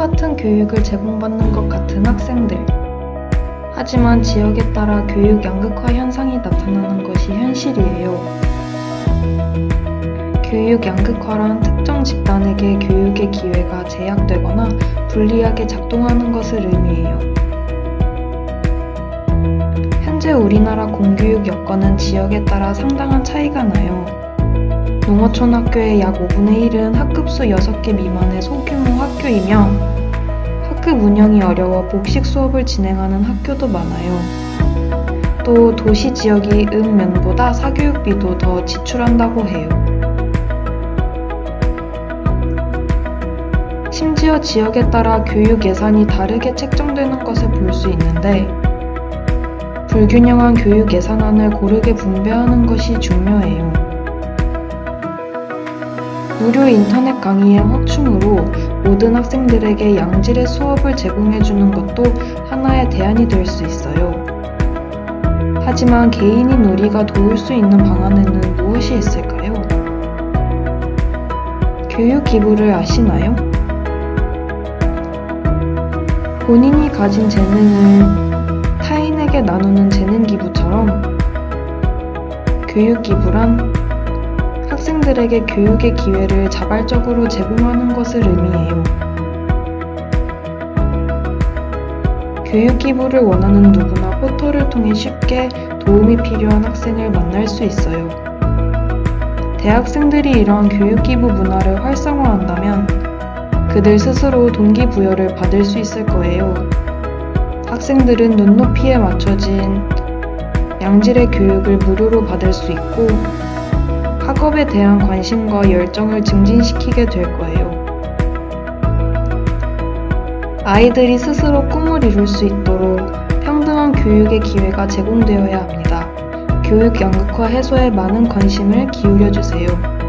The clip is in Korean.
똑같은 교육을 제공받는 것 같은 학생들. 하지만 지역에 따라 교육 양극화 현상이 나타나는 것이 현실이에요. 교육 양극화란 특정 집단에게 교육의 기회가 제약되거나 불리하게 작동하는 것을 의미해요. 현재 우리나라 공교육 여건은 지역에 따라 상당한 차이가 나요. 농어촌 학교의 약 5분의 1은 학급수 6개 미만의 소규모 학교이며 학급 운영이 어려워 복식 수업을 진행하는 학교도 많아요. 또 도시 지역이 읍면보다 사교육비도 더 지출한다고 해요. 심지어 지역에 따라 교육 예산이 다르게 책정되는 것을 볼 수 있는데 불균형한 교육 예산안을 고르게 분배하는 것이 중요해요. 무료 인터넷 강의의 확충으로 모든 학생들에게 양질의 수업을 제공해주는 것도 하나의 대안이 될 수 있어요. 하지만 개인인 우리가 도울 수 있는 방안에는 무엇이 있을까요? 교육 기부를 아시나요? 본인이 가진 재능을 타인에게 나누는 재능 기부처럼 교육 기부란 학생들에게 교육의 기회를 자발적으로 제공하는 것을 의미해요. 교육 기부를 원하는 누구나 포털을 통해 쉽게 도움이 필요한 학생을 만날 수 있어요. 대학생들이 이러한 교육 기부 문화를 활성화한다면 그들 스스로 동기부여를 받을 수 있을 거예요. 학생들은 눈높이에 맞춰진 양질의 교육을 무료로 받을 수 있고 학업에 대한 관심과 열정을 증진시키게 될 거예요. 아이들이 스스로 꿈을 이룰 수 있도록 평등한 교육의 기회가 제공되어야 합니다. 교육 양극화 해소에 많은 관심을 기울여 주세요.